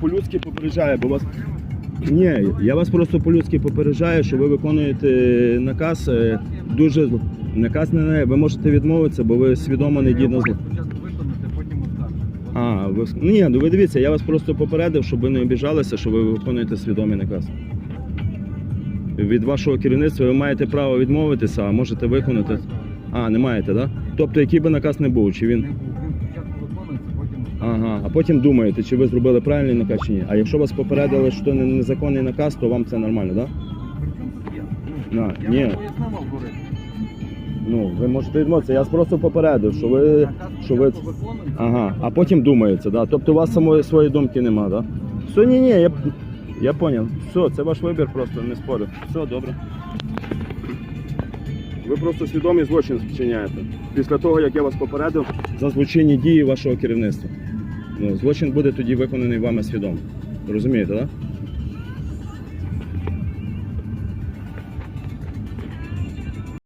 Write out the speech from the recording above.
По-людськи попереджаю, бо вас. Ні, я вас просто по-людськи попереджаю, що ви виконуєте наказ е, дуже наказ не ви можете відмовитися, бо ви свідомо не дійсно зл-. А, ви ск- ні, ну ви дивіться, я вас просто попередив, щоб ви не обіжалися, що ви виконуєте свідомий наказ. Від вашого керівництва ви маєте право відмовитися, а можете виконати. А, не маєте, так? Да? Тобто, який би наказ не був, чи він. Ага, а потім думаєте, чи ви зробили правильний наказ чи ні. А якщо вас попередили, що не незаконний наказ, то вам це нормально, так? На, Я ні. вам пояснив алгоритм. Ну, ви можете відмовитися. Я просто попередив, що ви. Наказ Що ви... спочатку виконується, Ага, а потім думаєте, да? Тобто у вас самої своєї думки нема, да? Все, ні, ні, я, я поняв. Все, це ваш вибір, просто не спорю. Все, добре. Ви просто свідомий злочин вчиняєте. Після того, як я вас попередив за злочинні дії вашого керівництва. Ну, злочин буде тоді виконаний вами свідомо. Розумієте, так? Да?